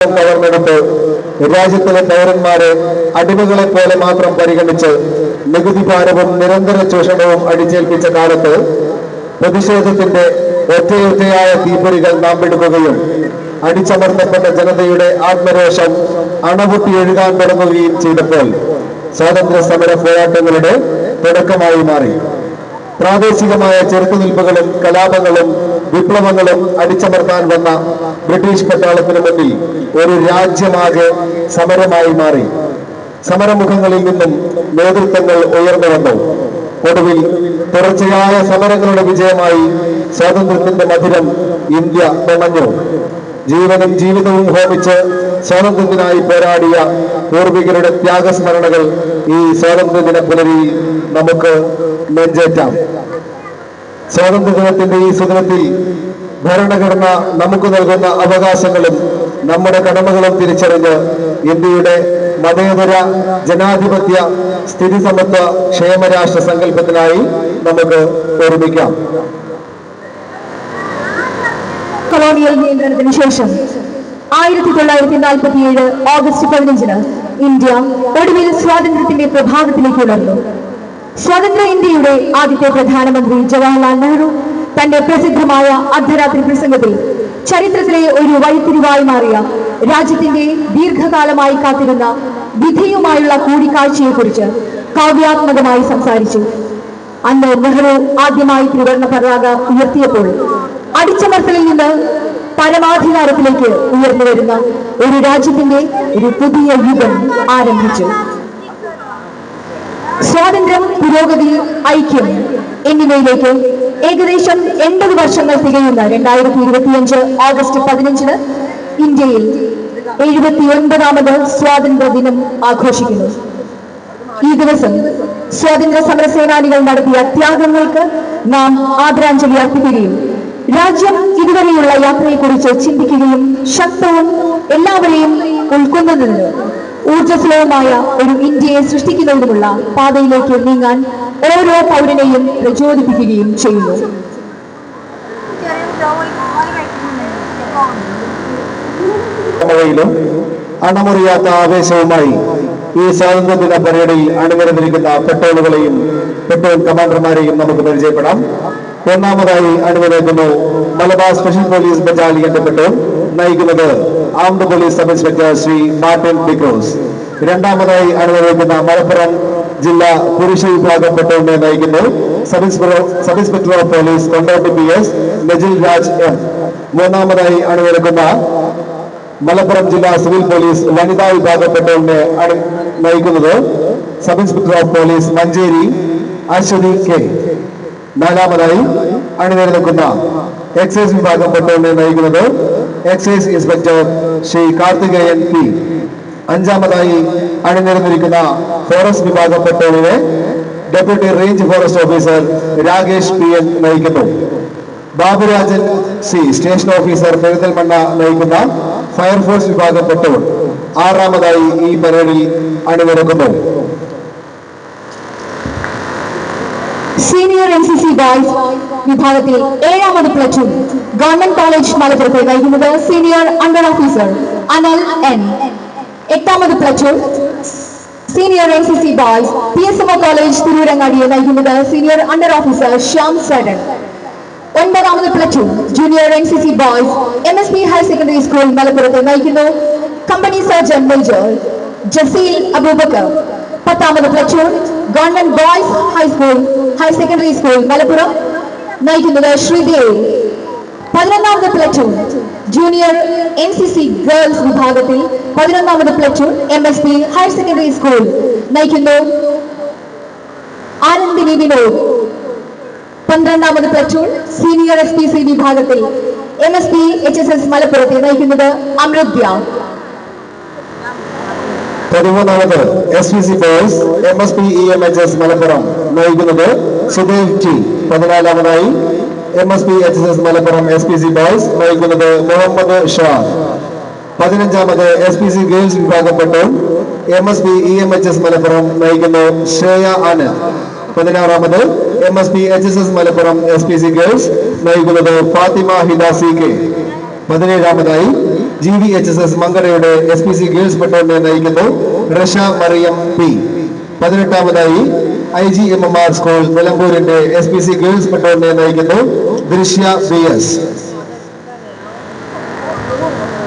കവർന്നെടുത്ത് രാജ്യത്തിലെ പൗരന്മാരെ അടിമകളെ പോലെ മാത്രം പരിഗണിച്ച് നികുതി ഭാരവും നിരന്തര ചൂഷണവും അടിച്ചേൽപ്പിച്ച കാലത്ത് പ്രതിഷേധത്തിന്റെ ഒറ്റയൊറ്റയായ തീപ്പൊരികൾ നാം വിടുകയും അടിച്ചമർത്തപ്പെട്ട ജനതയുടെ ആത്മരോഷം അണപൊട്ടി എഴുകാൻ തുടങ്ങുകയും ചെയ്തപ്പോൾ സ്വാതന്ത്ര്യ സമര പോരാട്ടങ്ങളുടെ തുടക്കമായി മാറി. പ്രാദേശികമായ ചെറുത്തുനിൽപ്പുകളും കലാപങ്ങളും വിപ്ലവങ്ങളും അടിച്ചമർത്താൻ വന്ന ബ്രിട്ടീഷ് പട്ടാളത്തിന് മുന്നിൽ ഒരു രാജ്യമാകെ സമരമായി മാറി. സമരമുഖങ്ങളിൽ നിന്നും നേതൃത്വങ്ങൾ ഉയർന്നു വന്നു. ഒടുവിൽ തുടർച്ചയായ സമരങ്ങളുടെ വിജയമായി സ്വാതന്ത്ര്യത്തിന്റെ മധുരം ഇന്ത്യ തുണഞ്ഞു ജീവനും ജീവിതവും ഹോമിച്ച് സ്വാതന്ത്ര്യത്തിനായി പോരാടിയ പൂർവികരുടെ ത്യാഗസ്മരണകൾ ഈ സ്വാതന്ത്ര്യദിന പുലരിയിൽ നമുക്ക് നെഞ്ചേറ്റാം. സ്വാതന്ത്ര്യദിനത്തിന്റെ ഈ സുദിനത്തിൽ ഭരണഘടന നമുക്ക് നൽകുന്ന അവകാശങ്ങളും നമ്മുടെ കടമകളും തിരിച്ചറിഞ്ഞ് ഇന്ത്യയുടെ മതേതര ജനാധിപത്യ സ്ഥിതി സമത്വ ക്ഷേമരാഷ്ട്ര സങ്കല്പത്തിനായി നമുക്ക് ഒരുമിക്കാം. കൊളോണിയൽ നിയന്ത്രണത്തിന് ശേഷം ആയിരത്തി തൊള്ളായിരത്തി നാൽപ്പത്തിയേഴ് ഓഗസ്റ്റ് പതിനഞ്ചിന് ഇന്ത്യ ഒടുവിൽ സ്വാതന്ത്ര്യത്തിന്റെ പ്രഭാതത്തിലേക്ക് ഉണർന്നു. സ്വതന്ത്ര ഇന്ത്യയുടെ ആദ്യത്തെ പ്രധാനമന്ത്രി ജവഹർലാൽ നെഹ്റു തന്റെ പ്രസിദ്ധമായ അർദ്ധരാത്രി പ്രസംഗത്തിൽ ചരിത്രത്തിലെ ഒരു വഴിത്തിരിവായി മാറിയ രാജ്യത്തിന്റെ ദീർഘകാലമായി കാത്തിരുന്ന വിധിയുമായുള്ള കൂടിക്കാഴ്ചയെക്കുറിച്ച് കാവ്യാത്മകമായി സംസാരിച്ചു. അന്ന് നെഹ്റു ആദ്യമായി ത്രിവർണ പതാക ഉയർത്തിയപ്പോൾ അടിച്ചമർത്തലിൽ നിന്ന് പരമാധികാരത്തിലേക്ക് ഉയർന്നു വരുന്ന ഒരു രാജ്യത്തിന്റെ ഒരു പുതിയ യുഗം ആരംഭിച്ചു. സ്വാതന്ത്ര്യം പുരോഗതി ഐക്യം എന്നിവയിലേക്ക് ഏകദേശം എൺപത് വർഷങ്ങൾ തികയുന്ന രണ്ടായിരത്തി ഇരുപത്തിയഞ്ച് ഓഗസ്റ്റ് പതിനഞ്ചിന് ഇന്ത്യയിൽ എഴുപത്തി ഒൻപതാമത് സ്വാതന്ത്ര്യ ദിനം ആഘോഷിക്കുന്നു. ഈ ദിവസം സ്വാതന്ത്ര്യ സമര സേനാനികൾ നടത്തിയ ത്യാഗങ്ങൾക്ക് നാം ആദരാഞ്ജലി അർപ്പിക്കുകയും രാജ്യം ഇതുവരെയുള്ള യാത്രയെക്കുറിച്ച് ചിന്തിക്കുകയും ശക്തവും എല്ലാവരെയും ഉൾക്കൊള്ളുന്നതിന് ഊർജസ്വലവുമായ ഒരു ഇന്ത്യയെ സൃഷ്ടിക്കുന്നതിനുള്ള പാതയിലേക്ക് നീങ്ങാൻ ഓരോ പൗരനെയും പ്രചോദിപ്പിക്കുകയും ചെയ്യുന്നു. അണമുറിയാത്ത ആവേശവുമായി ഈ സ്വാതന്ത്ര്യദിന പരേഡിൽ അണിനിരന്നിരിക്കുന്ന പെട്രോളുകളെയും പെട്രോൾ കമാൻഡർമാരെയും നമുക്ക് പരിചയപ്പെടാം. ഒന്നാമതായി അണിനിരക്കുന്നു മലബാർ സ്പെഷ്യൽ പോലീസ് ബറ്റാലിയന്റെ പെട്രോൾ. നയിക്കുന്നത് armed police sub inspector Shri Martin D'Cruz രണ്ടാമതായി അനുവദിക്കുന്ന മലപ്പുറം ജില്ലാ പുരുഷ വിഭാഗം പെട്രോളിനെ നയിക്കുന്നു sub inspector sub inspector of police Kondotty P S Najil Raj M. മൂന്നാമതായി അണിനിരക്കുന്ന മലപ്പുറം ജില്ലാ സിവിൽ പോലീസ് വനിതാ വിഭാഗപ്പെട്ടവരിനെ അണി- നയിക്കുന്നത് sub inspector of police Manjeri Aswathi K. നാലാമതായി അണിനിരക്കുന്ന എക്സൈസ് വിഭാഗം പെട്ടോളിനെ നയിക്കുന്നത് excise inspector Shri Karthikeyan P. അഞ്ചാമതായി അണിനിരന്നിരിക്കുന്ന ഫോറസ്റ്റ് വിഭാഗം പെട്ടോളിനെ deputy range forest officer Rakesh P N നയിക്കുന്നു. Baburajan C station officer Perinthalmanna നയിക്കുന്ന ഫയർഫോഴ്സ് വിഭാഗം പെട്ടോൾ ആറാമതായി ഈ പരേഡിൽ അണിനിരക്കുന്നു. Senior N C C boys വിഭാഗത്തിൽ ഏഴാമത് പ്ലറ്റൂൺ ഗവൺമെന്റ് കോളേജ് മലപ്പുറത്തെ നയിക്കുന്നത് senior under officer Anal N എട്ടാമത് platoon senior N C C boys P S M O college തിരൂരങ്ങാടിയെ നയിക്കുന്നത് senior under officer Shyam Sadan ഒൻപതാമത് platoon junior N C C boys M S P higher secondary school മലപ്പുറത്തെ നയിക്കുന്നു company sergeant major Jaseel Aboobacker പത്താമത് platoon government boys high school higher secondary school Malappuram. നയിക്കുന്നത് Sreedev പതിനൊന്നാമത് platoon junior N C C girls വിഭാഗത്തിൽ പതിനൊന്നാമത് platoon M S P higher secondary school. നയിക്കുന്നു ആനന്ദിനി വിനോദ്. പന്ത്രണ്ടാമത് platoon senior S P C വിഭാഗത്തിൽ M S P H S S മലപ്പുറത്തെ നയിക്കുന്നത് Amritya. പതിമൂന്നാമത് S P C boys M S P E M H S Malappuram. നയിക്കുന്നത് Sudev T. പതിനാലാമതായി M S P H S Malappuram S P C boys നയിക്കുന്നത് മുഹമ്മദ് ഷാ. പതിനഞ്ചാമത് S P C girls വിഭാഗപ്പെട്ടു M S P E M H S Malappuram നയിക്കുന്നു Shreya Anand. പതിനാറാമത് M S P H S S Malappuram S P C girls നയിക്കുന്നത് Fathima Hida K. പതിനേഴാമതായി G V H S S മങ്കടയുടെ S P C girls പട്ടോളിനെ നയിക്കുന്നു Rasha Mariyam P. പതിനെട്ടാമതായി I G M M R school നിലമ്പൂരിന്റെ S P C girls പട്ടോളിനെ നയിക്കുന്നു Drishya B S